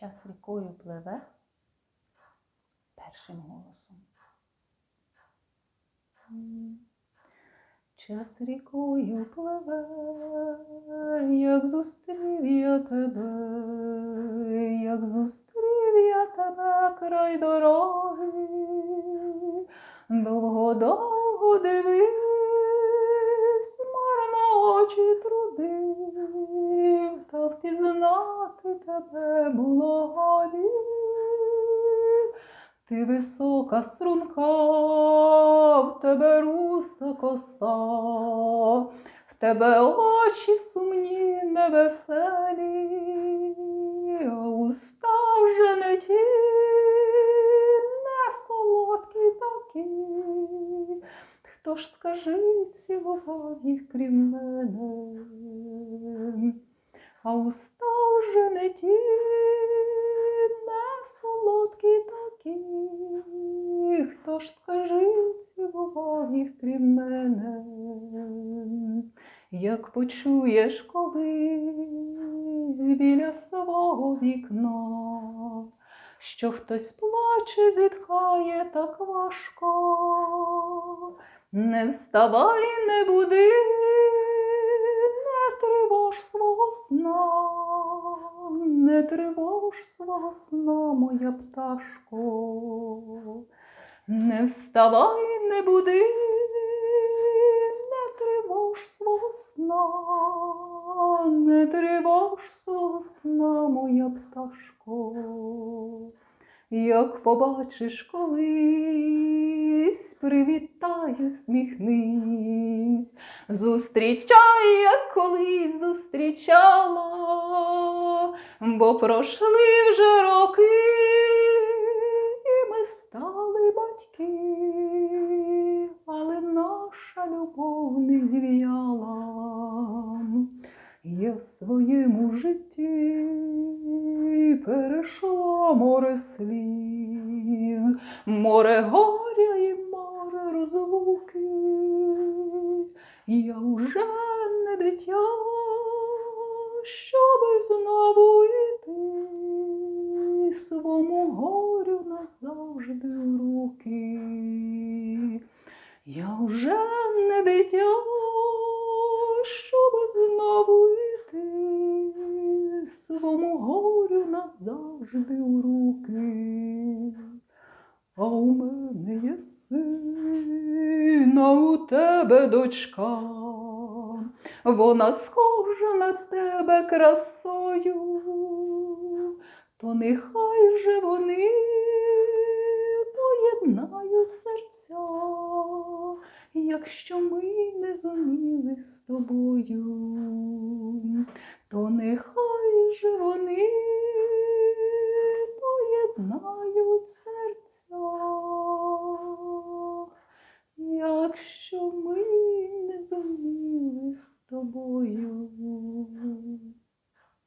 Час рікою пливе першим голосом. Час рікою пливе, як зустрів я тебе, як зустрів я тебе край дороги, довго-довго дивись, марно очі трудив, та впізнати тебе було. Ти висока струнка, в тебе руса коса, в тебе очі сумні, невеселі, уста вже не ті, не солодкі такі. Хто ж скажи, цілував їх крім мене? а уста не ті, не солодкі такі. Хто ж скажи, цілував крім мене? Як почуєш колись біля свого вікна, що хтось плаче, зітхає так важко, не вставай, не буди, не тривож свого сна, не тривож свого сна, моя пташко, не вставай, не буди, не тривож свого сна, не тривож свого сна, моя пташко. Як побачиш колись, привітай, усміхнись, зустрічай, як колись зустрічала, бо пройшли вже роки, і ми стали батьки, але наша любов не зів'яла. Я в своєму житті перейшла море сліз, море горя Я уже не дитя, щоби знову йти свому горю назавжди в руки. Я вже не дитя, щоб знову йти свому горю назавжди у руки. А у тебе дочка, вона схожа на тебе красою, то нехай же вони поєднають серця, якщо ми не зуміли з тобою, то нехай же вони тобою.